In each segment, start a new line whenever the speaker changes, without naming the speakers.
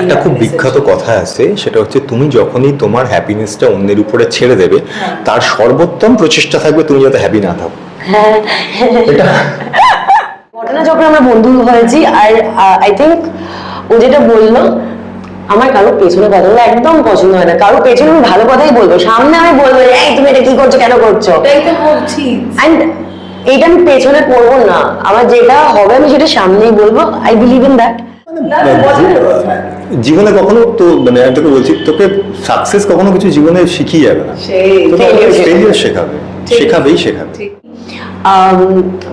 একটা খুব বিখ্যাত কথা আছে সেটা হচ্ছে তুমি যখনই তোমার হ্যাপিনেসটা অন্যের উপরে ছেড়ে দেবে
হ্যাঁ।
তার সর্বোত্তম প্রচেষ্টা থাকবে তুমি যাতে হ্যাপি না থাকো। এটা
ঘটনা যখন আমরা বন্ধু হয়েছি আর আই থিঙ্ক ও যেটা বলল আমার কারও পেছনে কথা বলা একদম পছন্দ হয় না। কারও পেছনে আমি ভালো কথাই বলব। সামনে আমি বলব এই তুমি এটা কি করছ? কেন করছ? অ্যান্ড এইটা আমি পেছনে পড়ব না। আমার যেটা হবে আমি সেটা সামনেই বলব। I believe in that.
জীবনে কখনো তো মানে আমি তোকে বলছি তোকে সাকসেস কখনো কিছু জীবনে শিখিয়ে যাবে না।
শেখাবে।
শেখাবেই শেখাবে।
ঠিক।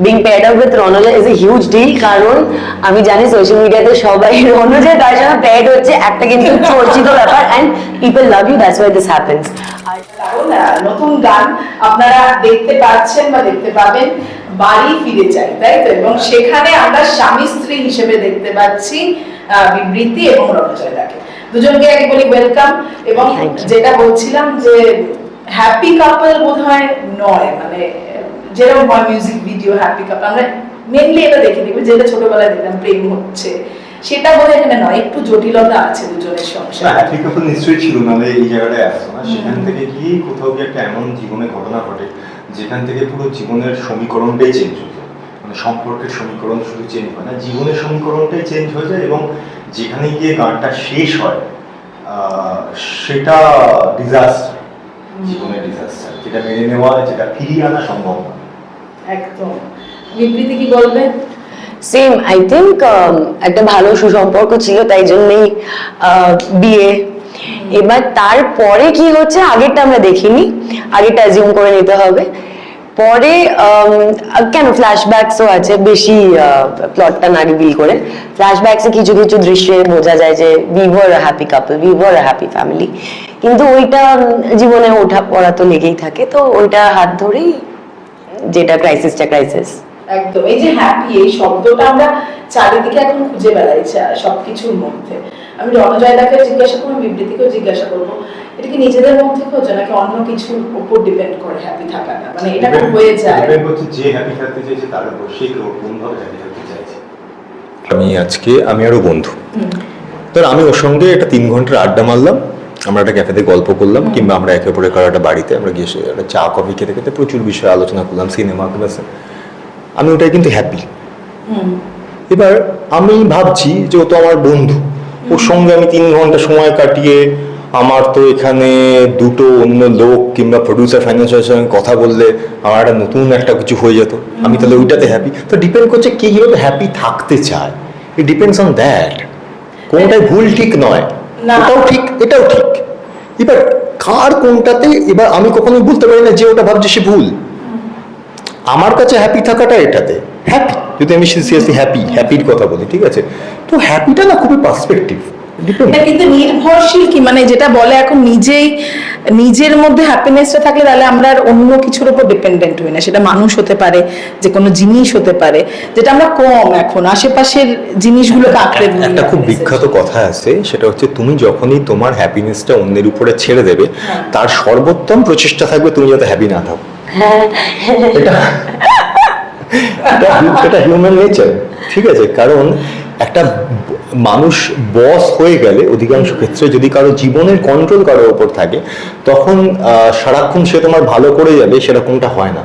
Being paired up with Ranja is a huge deal কারণ আমি জানি সোশ্যাল মিডিয়াতে সবাই রনজা তার সঙ্গে প্যাড হচ্ছে একটা কিন্তু চর্চিত ব্যাপার and people love you that's why this happens
নতুন গান আপনারা দেখতে পাচ্ছেন বা দেখতে পাবেন বাড়ি ফিরে চাই তাই তো? এবং সেখানে আমরা স্বামী স্ত্রী হিসেবে দেখতে পাচ্ছি বিবৃতি এবং রণজয়দাকে দুজনকে আগে বলি ওয়েলকাম এবং. যেটা বলছিলাম যে হ্যাপি কাপল বোধ হয় নয় মানে যেরকম হয় মিউজিক ভিডিও হ্যাপি কাপল আমরা মেনলি এটা দেখে দেখব যেটা ছোটবেলায় দেখলাম প্রেম হচ্ছে। সেটা হয় এখানে নয় একটু জটিলতা আছে দুজনের সংসার।
অ্যাপ্লিকেবল নিশ্চয়ই ছিল নাহলে এই জায়গাটায় আসতো না। সেখান থেকে গিয়ে কোথাও গিয়ে একটা এমন জীবনে ঘটনা ঘটে যেখান থেকে পুরো জীবনের সমীকরণটাই চেঞ্জ হয়ে যায়। মানে সম্পর্কের সমীকরণ শুধু চেঞ্জ হয় না জীবনের সমীকরণটাই চেঞ্জ হয়ে যায় এবং যেখানে গিয়ে গানটা শেষ হয় সেটা ডিজাস্টার জীবনের ডিজাস্টার যেটা মেনে নেওয়া যেটা ফিরিয়ে আনা সম্ভব না।
একদম। বিবৃতি কি বলবেন?
সেম আই থিঙ্ক একটা ভালো সুসম্পর্ক ছিল তাই জন্যই বিয়ে। এবার তারপরে কি হচ্ছে আগেরটা আমরা দেখিনি আগেরটা অ্যাজিউম করে নিতে হবে। পরে কেন ফ্ল্যাশব্যাকসও আছে বেশি প্লটটা না রিভিল করে। ফ্ল্যাশব্যাকসে কিছু কিছু দৃশ্যে বোঝা যায় যে we were a happy couple we were a happy family কিন্তু ওইটা জীবনে ওঠা পড়া তো লেগেই থাকে তো ওইটা হাত ধরেই যেটা ক্রাইসিসটা ক্রাইসিস
একদম এই যে হ্যাপি এই শব্দটা আমরা চারিদিকে এখন খুঁজে বেড়াইছি সবকিছুর মধ্যে। আমি রণজয়দাকে জিজ্ঞাসা করব বিবৃতিকেও জিজ্ঞাসা করব এটা কি নিজেদের মধ্যে খোঁজে নাকি অন্য কিছুর উপর ডিপেন্ড করে হ্যাপি থাকাটা? মানে এটা হয়ে যায়।
যে হ্যাপি থাকতে চাইছে তার উপর সে কোনভাবে হ্যাপি থাকতে চাইছে।
আমি আজকে আমি আরও বন্ধু। ধর আমি ওর সঙ্গে একটা তিন ঘণ্টার আড্ডা মারলাম আমরা একটা ক্যাফেতে গল্প করলাম কিংবা আমরা একে অপরের কারও একটা বাড়িতে আমরা গিয়ে সে একটা চা কফি খেতে খেতে প্রচুর বিষয়ে আলোচনা করলাম সিনেমা ক্লাসে আমি ওটাই কিন্তু হ্যাপি এবার আমি ভাবছি যে ও তো আমার বন্ধু ওর সঙ্গে আমি তিন ঘণ্টা সময় কাটিয়ে আমার তো এখানে দুটো অন্য লোক কিংবা প্রডিউসার ফাইন্যান্সিয়ালের সঙ্গে কথা বললে আমার একটা নতুন একটা কিছু হয়ে যেত। আমি তাহলে ওইটাতে হ্যাপি তো ডিপেন্ড করছে কে কীভাবে হ্যাপি থাকতে চায়। ইট ডিপেন্ডস অন দ্যাট কোনটাই ভুল ঠিক নয়। ওটাও ঠিক এটাও ঠিক। এবার কার কোনটাতে, এবার আমি কখনোই বলতে পারি না যে ওটা ভাবছে সে ভুল। আমার কাছে হ্যাপি থাকাটা এটাতে। হ্যাপি যদি আমি সিনসিয়াসলি হ্যাপি হ্যাপির কথা বলি, ঠিক আছে? তো হ্যাপিটা না খুবই পার্সপেক্টিভ
কিন্তু নির্ভরশীল কি? মানে যেটা বলে এখন নিজেই নিজের মধ্যে হ্যাপিনেসটা থাকলে তাহলে আমরা আর অন্য কিছুর উপর ডিপেন্ডেন্ট হই না। সেটা মানুষ হতে পারে যে কোনো জিনিস হতে পারে যেটা আমরা কম এখন। আশেপাশের জিনিসগুলোকে আঁকড়ে
একটা খুব বিখ্যাত কথা আছে সেটা হচ্ছে তুমি যখনই তোমার হ্যাপিনেসটা অন্যের উপরে ছেড়ে দেবে তার সর্বোত্তম প্রচেষ্টা থাকবে তুমি যাতে হ্যাপি না থাকো। এটা এটা- হিউম্যান নেচার ঠিক আছে? কারণ একটা মানুষ বস হয়ে গেলে অধিকাংশ ক্ষেত্রে যদি কারও জীবনের কন্ট্রোল কারোর ওপর থাকে তখন সারাক্ষণ সে তোমার ভালো করে যাবে সেরকমটা হয় না।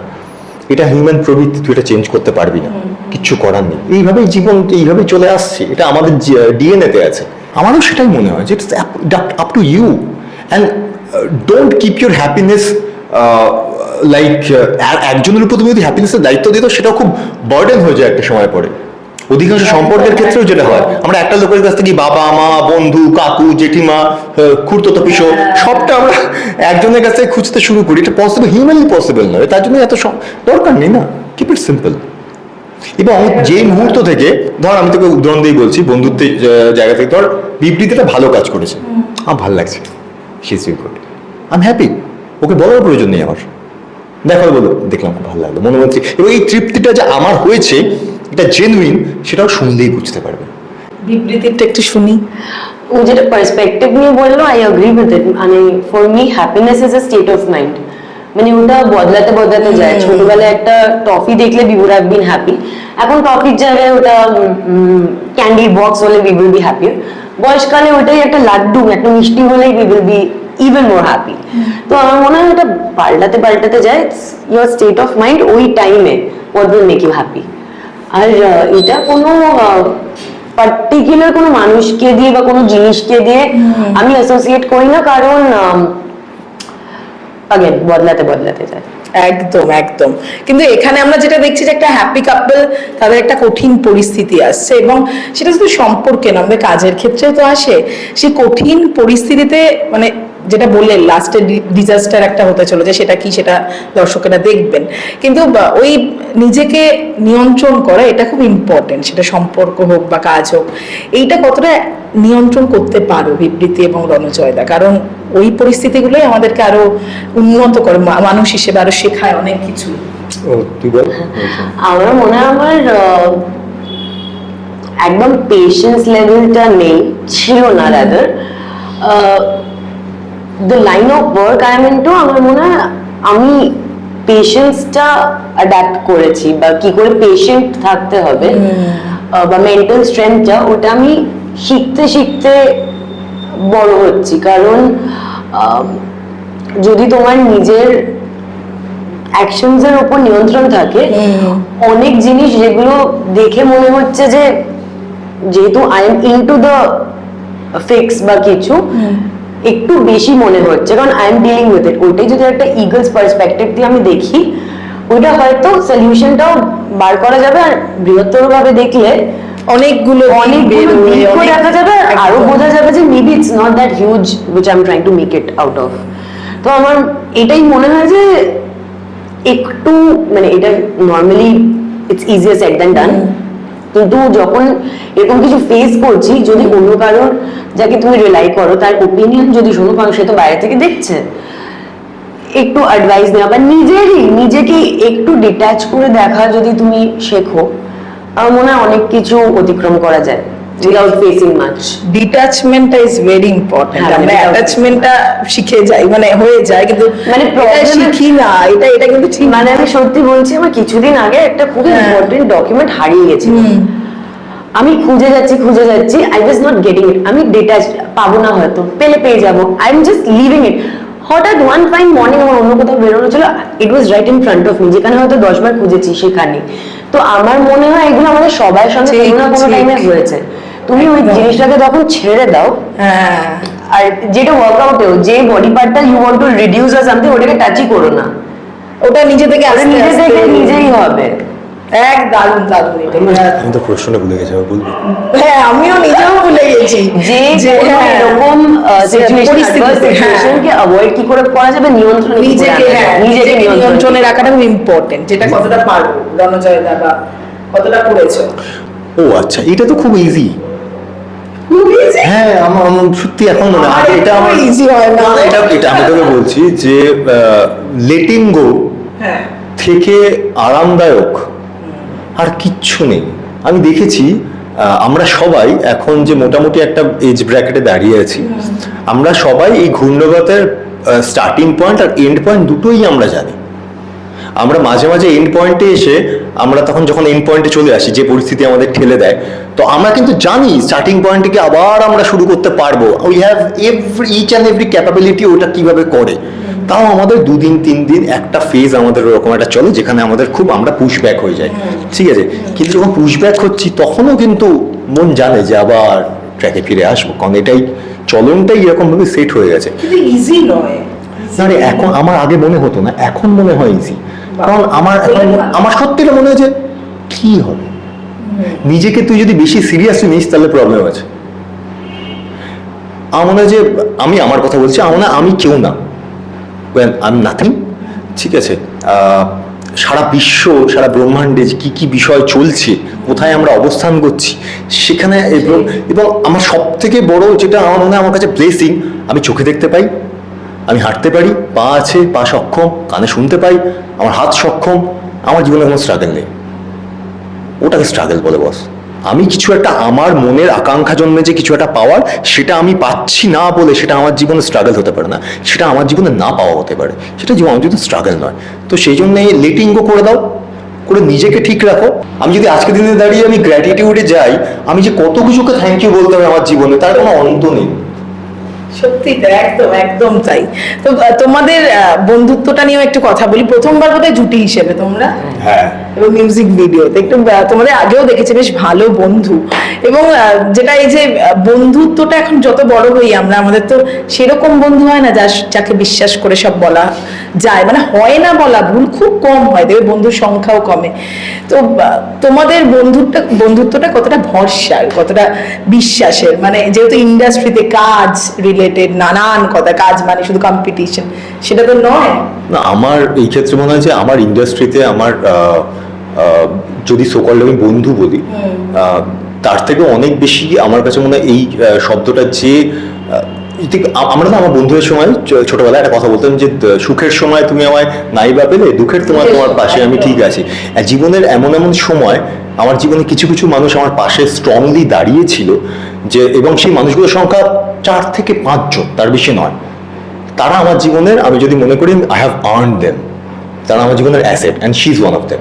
এটা হিউম্যান প্রবৃত্তি তুই এটা চেঞ্জ করতে পারবি না। কিচ্ছু করার নেই। এইভাবেই জীবন এইভাবেই চলে আসছে। এটা আমাদের ডিএনএতে আছে। আমারও সেটাই মনে হয় যে it's up to you and don't keep your happiness like একজনের উপর তুমি যদি হ্যাপিনেসের দায়িত্ব দিত সেটাও খুব বার্ডেন হয়ে যায় একটা সময় পরে। অধিকাংশ সম্পর্কের ক্ষেত্রেও যেটা হয়, আমরা একটা লোকের কাছ থেকে বাবা, মা, বন্ধু, কাকু, জেঠিমা খুঁড়তো, পিসো, সবটা আমরা একজনের কাছ খুঁজতে শুরু করি। এটা পসিবল হিউম্যানলি পসিবল নয়। তার জন্য এত দরকার নেই না। কিপ ইট সিম্পল এবং যে মুহূর্ত থেকে, ধর আমি তোকে উদাহরণ দিয়ে বলছি, বন্ধুত্বের জায়গা থেকে। ধর বিবৃতিটা ভালো কাজ করেছে। আমার ভালো লাগছে। সি গুড হ্যাপি ওকে বলার প্রয়োজন নেই আমার। দেখো বলো, দেখলাম, ভালো লাগল, মনে হচ্ছে। এবং এই তৃপ্তিটা যে আমার হয়েছে এটা জেনুইন সেটাও শুনলেই বুঝতে পারবে।
বিবৃতিটা একটু শুনি।
ও যেটা পার্সপেক্টিভ নিয়ে বলল আই অ্যাগ্রি উইথ ইট মানে for me happiness is a state of mind মানে ওটা বদলাতে বদলাতে যায়। ছোটবেলায় একটা টফি দেখলে we would have been happy এখন টফির জায়গায় ওটা ক্যান্ডি বক্স হলে উই উইল বি হ্যাপি বয়সকালে ওটাই একটা লাড্ডু একটা মিষ্টি হলেই we will be even more happy তো আমার মনে হয় ওটা পাল্টাতে পাল্টাতে যায়। ইয়োর স্টেট অফ মাইন্ড ওই টাইমে what will make you happy আর এটা কোনো পার্টিকুলার কোনো মানুষকে দিয়ে বা কোনো জিনিসকে দিয়ে আমি অ্যাসোসিয়েট করি না কারণ আগেন বদলাতে বদলাতে যায়।
একদম একদম। কিন্তু এখানে আমরা যেটা দেখছি যে একটা হ্যাপি কাপল তাদের একটা কঠিন পরিস্থিতি আসছে এবং সেটা শুধু সম্পর্কে না আমাদের কাজের ক্ষেত্রেও তো আসে। সেই কঠিন পরিস্থিতিতে মানে যেটা বললেন লাস্টে ডিজাস্টার একটা হতে চলেছে সেটা কি সেটা দর্শকেরা দেখবেন। কিন্তু ওই নিজেকে নিয়ন্ত্রণ করা এটা খুব ইম্পর্টেন্ট সেটা সম্পর্ক হোক বা কাজ হোক। এইটা কতটা নিয়ন্ত্রণ করতে পারো বিবৃতি এবং রণজয়দা? কারণ ওই পরিস্থিতিগুলোই আমাদেরকে আরও উন্নত করে মা- মানুষ হিসেবে আরও শেখায় অনেক কিছু।
ও তুই বল।
আমার মনে হয় আমার একদম পেশেন্স লেভেলটা নেই ছিল না rather the line of work I am into আমার মনে হয় আমি পেশেন্সটা অ্যাডাপ্ট করেছি বা কি করে পেশেন্ট থাকতে হবে বা মেন্টাল স্ট্রেংথটা ওটা আমি শিখতে শিখতে বড় হচ্ছি। কারণ যদি তোমার নিজের অ্যাকশনস এর উপর নিয়ন্ত্রণ থাকে অনেক জিনিস যেগুলো দেখে মনে হচ্ছে যে যেহেতু I am into the fix বা কিছু একটু বেশি মনে হচ্ছে কারণ I am dealing with it ওইটাই যদি একটা ইগলস পার্সপেক্টিভ দিয়ে আমি দেখি ওইটা হয়তো সলিউশনটাও বার করা যাবে আর বৃহত্তর ভাবে দেখলে
অনেকগুলো অনেক-
দেখা যাবে
আরও
বোঝা যাবে যে maybe it's not that huge which I am trying to make it out of তো আমার এটাই মনে হয় যে একটু মানে এটা normally it's easier said than done কিন্তু যখন এরকম কিছু ফেস করছি যদি অন্য কারোর যাকে তুমি রিলাই করো তার ওপিনিয়ন যদি শোনো কারণ সে তো বাইরে থেকে দেখছে। একটু অ্যাডভাইস নেওয়া বা নিজেরই নিজেকে একটু ডিট্যাচ করে দেখা যদি তুমি শেখো আমার মনে হয় অনেক কিছু অতিক্রম করা যায় উইদাউট ফেসিং মাচ
ডিটাচমেন্টটা ইজ ভেরি ইম্পর্টেন্ট আমরা অ্যাটাচমেন্টটা শিখে যাই মানে হয়ে যায় কিন্তু
মানে
শিখি না এটা এটা কিন্তু ঠিক
মানে আমি সত্যি বলছি আমার কিছুদিন আগে একটা খুব। ইম্পর্টেন্ট ডকুমেন্ট হারিয়ে গেছিল। আমি খুঁজে যাচ্ছি খুঁজে যাচ্ছি I was not getting it আমি ডিটাচ পাবো না হয়তো পেলে পেয়ে যাব। I am just leaving it হঠাৎ ওয়ান ফাইন মর্নিং আমার অন্য কোথাও বেরোনো ছিল it was right in front of me যেখানে হয়তো দশবার খুঁজেছি সেখানে। তো আমার মনে হয় এগুলো আমাদের সবার সঙ্গে কোনো না কোনো টাইমে হয়েছে। তুমি ওই জিনিসটাকে তখন ছেড়ে দাও
হ্যাঁ।
আর যেটা ওয়ার্কআউটেও যে বডি পার্টটা ইউ ওয়ান্ট টু রিডিউস আর সামথিং ওটাকে টাচই করো না।
ওটা নিজে থেকে
নিজে থেকে নিজেই হবে।
এক দারুণ দারুণ এটা।
আমি তো প্রশ্নটা ভুলে গেছি বলবি?
হ্যাঁ আমিও নিজেও ভুলে গেছি।
যে
যে হ্যাঁ,
এরকম। সিচুয়েশনকে অ্যাভয়েড কি করে করা যাবে? নিয়ন্ত্রণ
নিজেকে হ্যাঁ নিজেকে
নিয়ন্ত্রণে
নিয়ন্ত্রণে রাখাটা খুব ইম্পর্টেন্ট যেটা কতটা পারব রণজয় দাদা কতটা করেছ?
ও আচ্ছা এটা তো খুব ইজি হ্যাঁ আমার আমার সত্যি এখন মনে হয় এটা আমার
easy হয় না।
এটা এটা আমি তোকে বলছি যে লেটিং গো
হ্যাঁ।
থেকে আরামদায়ক। আর কিচ্ছু নেই। আমি দেখেছি আমরা সবাই এখন যে মোটামুটি একটা এজ ব্র্যাকেটে দাঁড়িয়ে আছি আমরা সবাই এই ঘূর্ণগতের স্টার্টিং পয়েন্ট আর এন্ড পয়েন্ট দুটোই আমরা জানি। আমরা মাঝে মাঝে এন্ড পয়েন্টে এসে আমরা তখন যখন এন্ড পয়েন্টে চলে আসি যে পরিস্থিতি আমাদের ঠেলে দেয় তো আমরা কিন্তু জানি স্টার্টিং পয়েন্ট থেকে আবার আমরা শুরু করতে পারব। We have every each and every capability ওটা কীভাবে করে। তাও আমাদের দুদিন তিন দিন একটা ফেজ আমাদের ওরকম একটা চলে যেখানে আমাদের খুব আমরা পুশ ব্যাক হয়ে যাই। ঠিক আছে? কিন্তু যখন পুশ ব্যাক হচ্ছি তখনও কিন্তু মন জানে যে আবার ট্র্যাকে ফিরে আসব কারণ এটাই চলনটাই এরকমভাবে সেট হয়ে গেছে।
ইজি নয়।
না রে এখন আমার আগে মনে হতো না এখন মনে হয় ইজি কারণ আমার এখন আমার সত্যিটা মনে হয় যে কি হবে? নিজেকে তুই যদি বেশি সিরিয়াসলি নিস তাহলে প্রবলেম আছে। আমার মনে হয় যে আমি আমার কথা বলছি আমার আমি কেউ না। ওয়েন আই এম নাথিং ঠিক আছে? সারা বিশ্ব সারা ব্রহ্মাণ্ডে কি কি বিষয় চলছে কোথায় আমরা অবস্থান করছি সেখানে এবং এবং আমার সব থেকে বড় যেটা আমার মনে হয় আমার কাছে ব্লেসিং আমি চোখে দেখতে পাই আমি হাঁটতে পারি, পা আছে, পা সক্ষম, কানে শুনতে পাই, আমার হাত সক্ষম, আমার জীবনে কোনো স্ট্রাগল নেই। ওটাকে স্ট্রাগল বলে বস আমি কিছু একটা আমার মনের আকাঙ্ক্ষা জন্মে যে কিছু একটা পাওয়ার, সেটা আমি পাচ্ছি না বলে সেটা আমার জীবনে স্ট্রাগল হতে পারে না। সেটা আমার জীবনে না পাওয়া হতে পারে। সেটা জীবন আমার জীবনে স্ট্রাগল নয়। তো সেই জন্য লেটিং গো করে দাও, করে নিজেকে ঠিক রাখো। আমি যদি আজকে দিনে দাঁড়িয়ে আমি গ্র্যাটিটিউডে যাই, আমি যে কত কিছুকে থ্যাংক ইউ বলতে হবে আমার জীবনে, তার কোনো অন্ত নেই।
সত্যি একদম একদম তাই। তো তোমাদের বন্ধুত্বটা নিয়েও একটু কথা বলি। প্রথমবার বোধহয় জুটি হিসেবে তোমরা।
হ্যাঁ।
এবং মিউজিক ভিডিওতে একটু তোমাদের আগেও দেখেছি বেশ ভালো বন্ধু। এবং যেটা এই যে বন্ধুত্বটা এখন যত বড় হই আমরা আমাদের তো সেরকম বন্ধু হয় না যা- যাকে বিশ্বাস করে সব বলা যায়। মানে হয় না বলা ভুল খুব কম হয় দেখবে বন্ধুর সংখ্যাও কমে। তো তোমাদের বন্ধুত্বটা বন্ধুত্বটা কতটা ভরসার কতটা বিশ্বাসের? মানে যেহেতু ইন্ডাস্ট্রিতে কাজ রিলেটেড নানান কথা কাজ মানে শুধু কম্পিটিশন সেটা তো নয়।
না আমার এই ক্ষেত্রে মনে হয় যে আমার ইন্ডাস্ট্রিতে আমার যদি সকল আমি বন্ধু বলি আহ, তার থেকে অনেক বেশি আমার কাছে মনে হয় এই শব্দটা যে আমরা না আমার বন্ধুদের সময় ছোটবেলায় একটা কথা বলতাম যে সুখের সময় তুমি আমায় নাই বা পেলে দুঃখের তোমার তোমার পাশে আমি ঠিক আছি। জীবনের এমন এমন সময় আমার জীবনে কিছু কিছু মানুষ আমার পাশে স্ট্রংলি দাঁড়িয়েছিল যে এবং সেই মানুষগুলোর সংখ্যা চার থেকে পাঁচজন তার বেশি নয়। তারা আমার জীবনের আমি যদি মনে করি আই হ্যাভ আর্ন দেম তারা আমার জীবনের asset and she is one of them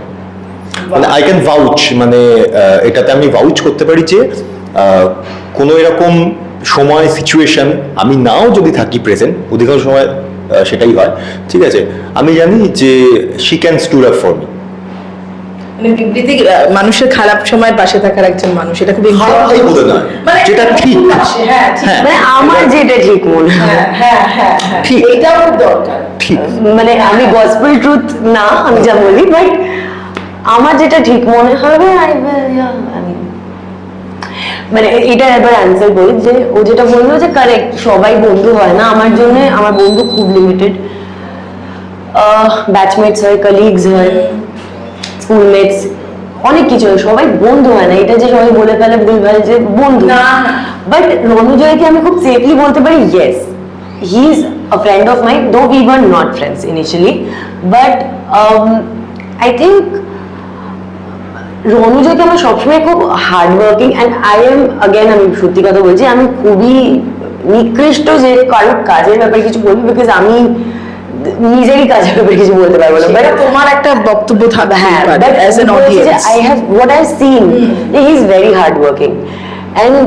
মানে আই ক্যান ভাউচ মানে এটাতে আমি ভাউচ করতে পারি যে কোনো এরকম সময় সিচুয়েশন আমি নাও যদি থাকি প্রেজেন্ট অধিকাংশ সময় সেটাই হয়। ঠিক আছে? আমি জানি যে she can stood up for me
মানে বিবৃতি মানুষের খারাপ সময় পাশে থাকার একজন মানুষ এটা খুব
খারাপই বলে নয়,
মানে
যেটা ঠিক।
হ্যাঁ
হ্যাঁ।
মানে আমার যেটা ঠিক মনে হয়।
হ্যাঁ হ্যাঁ
ঠিক।
এটাও খুব দরকার।
ঠিক।
মানে আমি গসপেল ট্রুথ না আমি যা বলি বাট আমার যেটা ঠিক মনে হবে মানে এটা এবার অ্যান্সার করি যে ও যেটা বলল যে কারেক্ট সবাই বন্ধু হয় না। আমার জন্য আমার বন্ধু খুব লিমিটেড ব্যাচমেটস হয় কলিগস হয় স্কুলমেটস অনেক কিছু হয়। সবাই বন্ধু হয় না। এটা যে সবাই বলে ফেলে ভুলভাল যে বন্ধু।
না, না।
বাট রণজয়কে আমি খুব সেফলি বলতে পারি yes he is a friend of my though we were not friends initially but I think রণজয়কে আমার সবসময় খুব hard working and I am again আমি সত্যি কথা বলছি আমি খুবই নিকৃষ্ট যে কারোর কাজের ব্যাপারে কিছু বলব বিকজ আমি নিজেরই কাজের ব্যাপারে কিছু বলতে পারব না। But-
তোমার একটা বক্তব্য থাকবে
হ্যাঁ
as an audience
I have what I seen he is very hard working and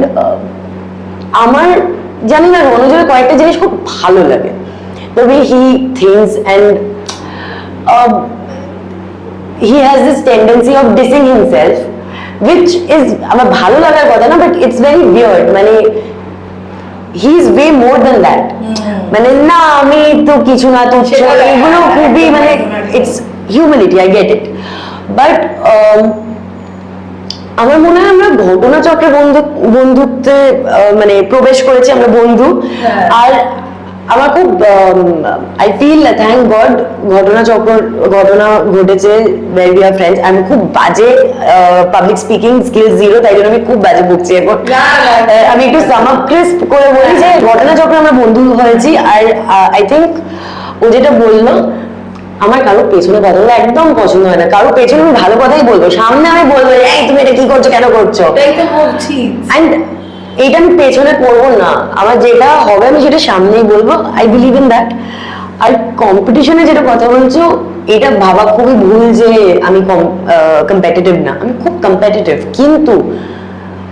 আমার জানি না রণজয়ের কয়েকটা জিনিস খুব ভালো লাগে। The way he thinks and he has this tendency of dissing himself which is আমার ভালো লাগার কথা না বাট ইটস ভেরি বিয়ার্ড মানে he is way more than that মানে না আমি তো কিছু না তো
হ্যাঁ,
এগুলো
হ্যাঁ,
খুবই মানে
একদম, একদম।
It's humanity I get it but আমার মনে হয় আমরা ঘটনাচক্রে বন্ধু বন্ধুত্বে মানে প্রবেশ করেছি আমরা বন্ধু।
হ্যাঁ।
আর আমার খুব আই ফিল থ্যাংক গড ঘটনা ঘটেছে ওয়ার উই আর ফ্রেন্ডস আমি খুব বাজে পাবলিক স্পিকিং স্কিল জিরো তাই জন্য আমি খুব বাজে এখন আমি একটু সামাপ ক্রিস্প করে বলি যে ঘটনাচক্রে আমরা বন্ধু হয়েছি আর আই থিঙ্ক ও যেটা বলল আমার কারও পেছনে কথা বলা একদম পছন্দ হয় না। কারও পেছনে আমি ভালো কথাই বলব। সামনে আমি বলব এই তুমি এটা কি করছ? কেন করছ?
এটাই তো বলছি।
এইটা আমি পেছনে পড়ব না। আমার যেটা হবে আমি সেটা সামনেই বলব। আই বিলিভ ইন দ্যাট আর কম্পিটিশনে যেটা কথা বলছো এটা ভাবা খুবই ভুল যে আমি কম্পিটিটিভ না। আমি খুব কম্পিটিটিভ কিন্তু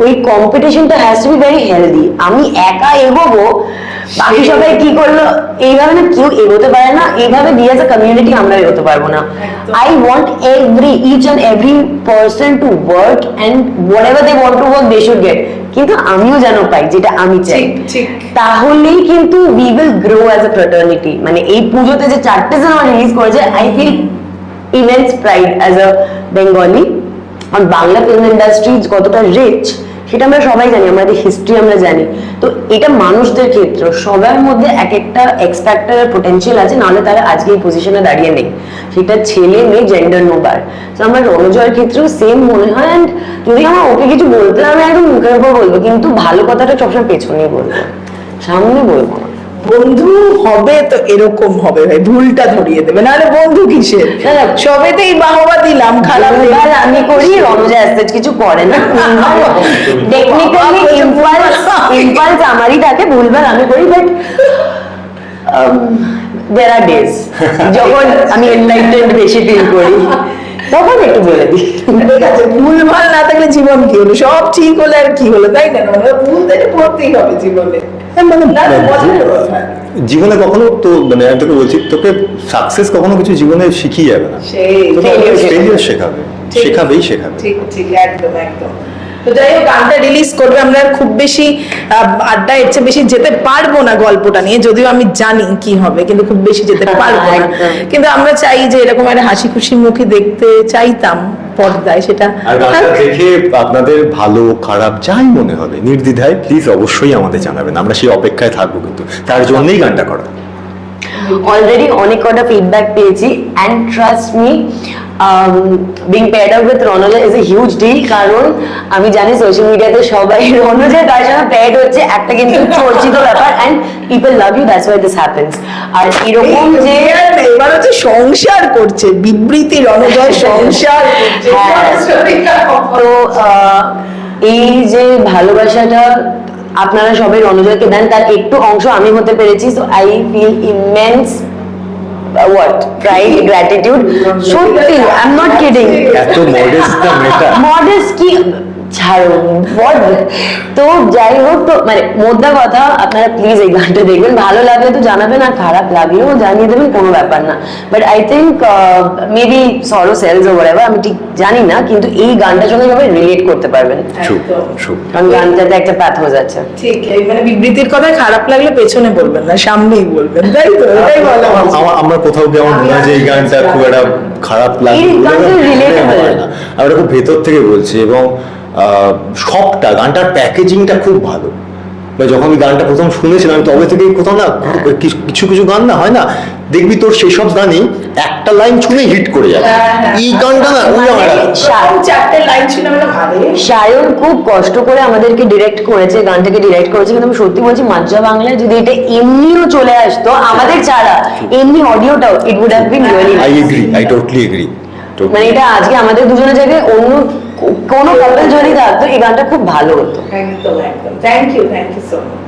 ওই কম্পিটিশনটা has to be very healthy আমি একা এগোবো বাকি সবাই কি করল এইভাবে না কেউ এগোতে পারে না। এইভাবে বি অ্যাজ কমিউনিটি আমরা এগোতে পারব না। I want every each and every person to work and whatever they want to work they should get কিন্তু আমিও যেন পাই যেটা আমি চাই। তাহলেই কিন্তু we will grow as a fraternity মানে এই পুজোতে যে চারটে সিনেমা রিলিজ করেছে I feel immense pride as a Bengali on Bangla film industry কতটা রিচ সেটা আমরা সবাই জানি আমাদের হিস্ট্রি আমরা জানি। তো এটা মানুষদের ক্ষেত্রে সবার মধ্যে এক একটা এক্সপেক্টার পোটেন্সিয়াল আছে, নাহলে তারা আজকে এই পজিশনে দাঁড়িয়ে নেই। সেটা ছেলে, মেয়ে জেন্ডার নোবার তো আমার রণজয়ের ক্ষেত্রেও সেম মনে হয় অ্যান্ড যদি আমার ওকে কিছু বলতে আমি একদম মুখের উপর বলব, কিন্তু ভালো কথাটা সবসময় পেছনেই বলব। সামনে বলব না।
বন্ধু হবে তো এরকম হবে ভাই ভুলটা ধরিয়ে দেবে। নাহলে বন্ধু কিসের। সবেতেই বাহবা দিলাম খারাপ
আমি করি রনজা অ্যাজ কিছু করে না। টেকনিক্যালি ইম্পালস ইম্পালস আমারই থাকে ভুলভাল আমি করি বাট দেয়ার আর ডেজ যখন আমি এনলাইটেড বেশি ফিল করি তখন একটু বলে দিই।
ঠিক আছে ভুলভাল না থাকলে জীবন কি হলো? সব ঠিক হলে আর কি হলো? তাই না? ভুল থেকে পড়তেই হবে জীবনে।
হ্যাঁ, মানে। জীবনে কখনো তো মানে আমি তোকে বলছি তোকে সাকসেস কখনো কিছু জীবনে শিখিয়ে যাবে না। ফেলিয়ার শেখাবে। শেখাবেই শেখাবে।
ঠিক ঠিক একদম একদম। তো যাই হোক গানটা রিলিজ করবে আমরা খুব বেশি আড্ডা এর চেয়ে বেশি যেতে পারব না গল্পটা নিয়ে যদিও আমি জানি কি হবে কিন্তু খুব বেশি যেতে পারব না। কিন্তু আমরা চাই যে এরকম একটা হাসি খুশি মুখে দেখতে চাইতাম। পর্দায় সেটা
দেখে আপনাদের ভালো খারাপ যাই মনে হবে নির্দ্বিধায় প্লিজ অবশ্যই আমাদের জানাবেন আমরা সেই অপেক্ষায় থাকব কিন্তু। তার জন্যই গানটা করা।
অলরেডি অনেক কটা ফিডব্যাক পেয়েছি and trust me being paired up with রনজা is a huge deal কারণ আমি জানি সোশ্যাল মিডিয়াতে সবাই রনজা তার সঙ্গে প্যাড হচ্ছে একটা কিন্তু চর্চিত ব্যাপার and people love you that's why this happens আর এরকম যে
এবার হচ্ছে সংসার করছে বিবৃতি রণজয় সংসার
হ্যাঁ। তো এই যে ভালোবাসাটা আপনারা সবাই রণজয়কে দেন তার একটু অংশ আমি হতে পেরেছি so I feel immense what pride gratitude সত্যি আই এম নট কিডিং
এত মডেস্ট না মেয়েটা
মডেস্ট কি তো যাই হোক তো মানে মোদ্দা কথা আপনারা প্লিজ এই গানটা দেখবেন। ভালো লাগলে তো জানাবেন আর খারাপ লাগলেও জানিয়ে দেবেন কোনো ব্যাপার না। But I think maybe sorrow sells ও আমি ঠিক জানি না কিন্তু এই গানটার সঙ্গে সবাই রিলেট করতে পারবেন। কারণ গানটাতে একটা প্যাথোজ আছে
ঠিক এই মানে বিবৃতির কথায় খারাপ লাগলে পেছনে বলবেন না সামনেই বলবেন তাই তো? এটাই বলা
আমরা কোথাও গিয়ে আমার মনে হয় যে এই গানটা খুব একটা খারাপ লাগে আমরা খুব ভেতর থেকে বলছি এবং আহ, সবটা গানটার প্যাকেজিংটা খুব ভালো। বা যখন আমি গানটা প্রথম শুনেছিলাম আমি তবে থেকেই কোথাও না কিছু- কিছু কিছু গান না হয় না দেখবি তোর সেই সব গানই একটা লাইন শুনে হিট করে যাবে।
হ্যাঁ, হ্যাঁ।
এই গানটা না
মানে
মানে
সায়ন খুব কষ্ট করে আমাদেরকে ডিরেক্ট করেছে গানটাকে ডিরেক্ট করেছে কিন্তু আমি সত্যি বলছি মাজ্জা বাংলায় যদি এটা এমনিও চলে আসতো আমাদের ছাড়া এমনি অডিওটাও it would have been really
I agree I totally agree
মানে এটা আজকে আমাদের দুজনের জায়গায় অন্য কোনো কাপড় যদি থাকতো এই গানটা খুব ভালো হতো।
একদম একদম। Thank you thank you so much